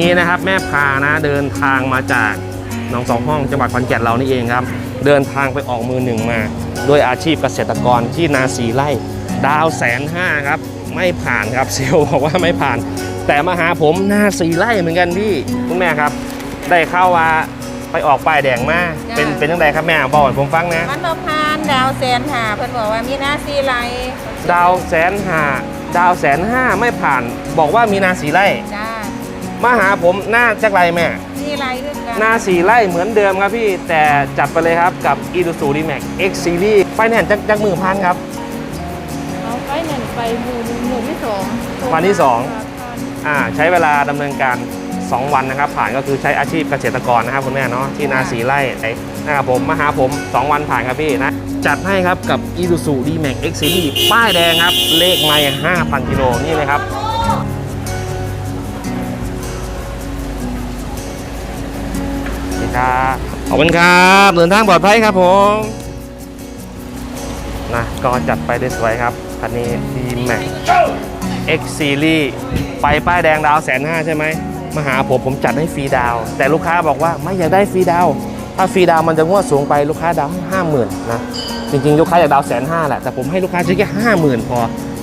นี่นะครับแม่พานะเดินทางมาจากหนองสองห้องจังหวัดขอนแก่นเรานี่เองครับ เดินทางไปออกมือหนึ่งมาด้วยอาชีพเกษตรกรที่นาสีไร่ ดาวแสนห้าครับ ไม่ผ่านครับเซลลบอกว่าไม่ผ่าน แต่มาหาผมนาสีไร่เหมือนกันพี่คุณแม่ครับ ได้เข้าว่าไปออกป้ายแดงมาเป็นเป็นยังไงครับแม่บอกให้ผมฟังนะมันมาพานดาวแสนหาเพิ่นบอกว่ามีหน้าซีไรดาวแสนห้าดาวแสนห้าไม่ผ่าน บอกว่ามีนาสีไร่จ้า มาหาผมหน้าจักไรแม่ซีไรคือกันหน้าสีไร่เหมือนเดิมครับพี่ แต่จัดไปเลยครับกับ i ี u ู d m a x X Series ไฟแนนซ์จักจักมือพันครับ เอาไปหนึ่งไปหมู่หนึ่งหมู่ที่สองวันที่สอง อ่าใช้เวลาดำเนินการ 2 วันนะครับ ผ่านก็คือใช้อาชีพเกษตรกรนะครับคุณแม่เนาะที่นาสีไร่ไอ้นะครับผมมาหาผม 2 วันผ่านครับพี่นะ จัดให้ครับกับ i ี u ู d m a x X Series ป้ายแดงครับ เลขไม่5,000กิโลนี่เลยครับ ครับขอบคุณครับเดินทางปลอดภัยครับผมนะก็จัดไปได้สวยครับคันนี้ d m a x X Series ไฟป้ายแดงดาวแสนห้าใช่ไหมมาหาผมผมจัดให้ฟรีดาว แต่ลูกค้าบอกว่าไม่อยากได้ฟรีดาว ถ้าฟรีดาวมันจะงวดสูงไปลูกค้าดาวให้ห้าหมื่นนะจริงๆ ลูกค้าอยากดาวแสนห้าแหละแต่ผมให้ลูกค้าซื้อแค่ห้าหมื่นพอ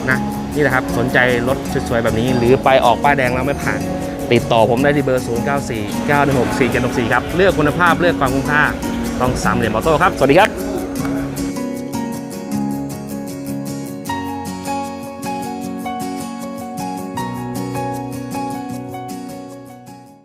นะนี่แหละครับสนใจรถสวยๆแบบนี้ หรือไปออกป้ายแดงแล้วไม่ผ่าน ติดต่อผมได้ที่เบอร์ 0 9 4 9 1 6 4 7 6 4 ครับ เลือกคุณภาพเลือกความคุ้มค่า ต้องสามเหลี่ยมออโต้ครับ สวัสดีครับ